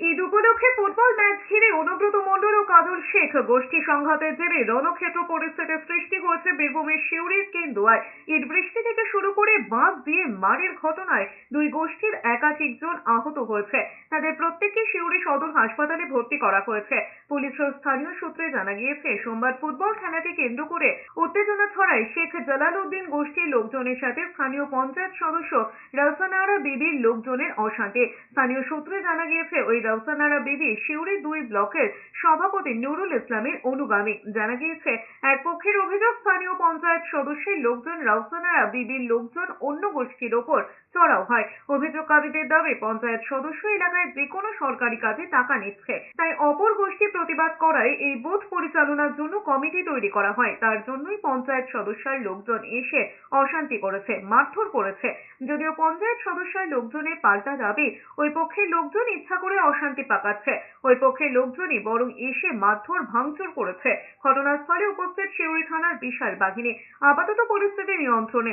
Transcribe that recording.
ঈদ উপলক্ষে football match ঘিরে অনুব্রত মণ্ডল ও কাজল শেখ গোষ্ঠী সংঘাতের জেরে রণক্ষেত্র পরিস্থিতির সৃষ্টি হয়েছে বীরভূমের শিউরির কেন্দুয়ায় ঈদ বৃষ্টি থেকে শুরু করে বাঁধ দিয়ে মারের ঘটনায় দুই গোষ্ঠীর একাধিক জন আহত হয়েছে। তাদের প্রত্যেককে শিউরি সদর হাসপাতালে ভর্তি করা হয়েছে। পুলিশ ও স্থানীয় সূত্রে জানা গিয়েছে, সোমবার ফুটবল খেলাকে কেন্দ্র করে উত্তেজনা ছড়ায় শেখ জালাল উদ্দিন গোষ্ঠীর লোকজনের সাথে স্থানীয় পঞ্চায়েত সদস্য রওসানারা বিবির লোকজনের অশান্তি। স্থানীয় সূত্রে জানা গিয়েছে, ওই রওসানারা বিবি শিউরি দুই ব্লকের সভাপতি নুরুল ইসলামের অনুগামী। জানা গিয়েছে, এক পক্ষের অভিযোগ, স্থানীয় পঞ্চায়েত সদস্যের লোকজন রওসানারা বিবির লোকজন অন্য গোষ্ঠীর ওপর চড়াও হয়। অভিযোগকারীদের দাবি, পঞ্চায়েত সদস্য এলাকায় যে কোনো সরকারি কাজে টাকা নিচ্ছে। তাই অপর গোষ্ঠী প্রতিবাদ করায় এই বুথ পরিচালনার জন্য কমিটি তৈরি করা হয়। তার জন্যই পঞ্চায়েত সদস্যের লোকজন এসে অশান্তি করেছে, মারধর করেছে। যদিও পঞ্চায়েত সদস্যের লোকজনের পাল্টা দাবি, ওই পক্ষের লোকজন ইচ্ছা করে অশান্তি পাকাচ্ছে। ওই পক্ষের লোকজনই বরং এসে মারধর, ভাঙচুর করেছে। ঘটনাস্থলে উপস্থিত শিউরি থানার বিশাল বাহিনী আপাতত পরিস্থিতি নিয়ন্ত্রণে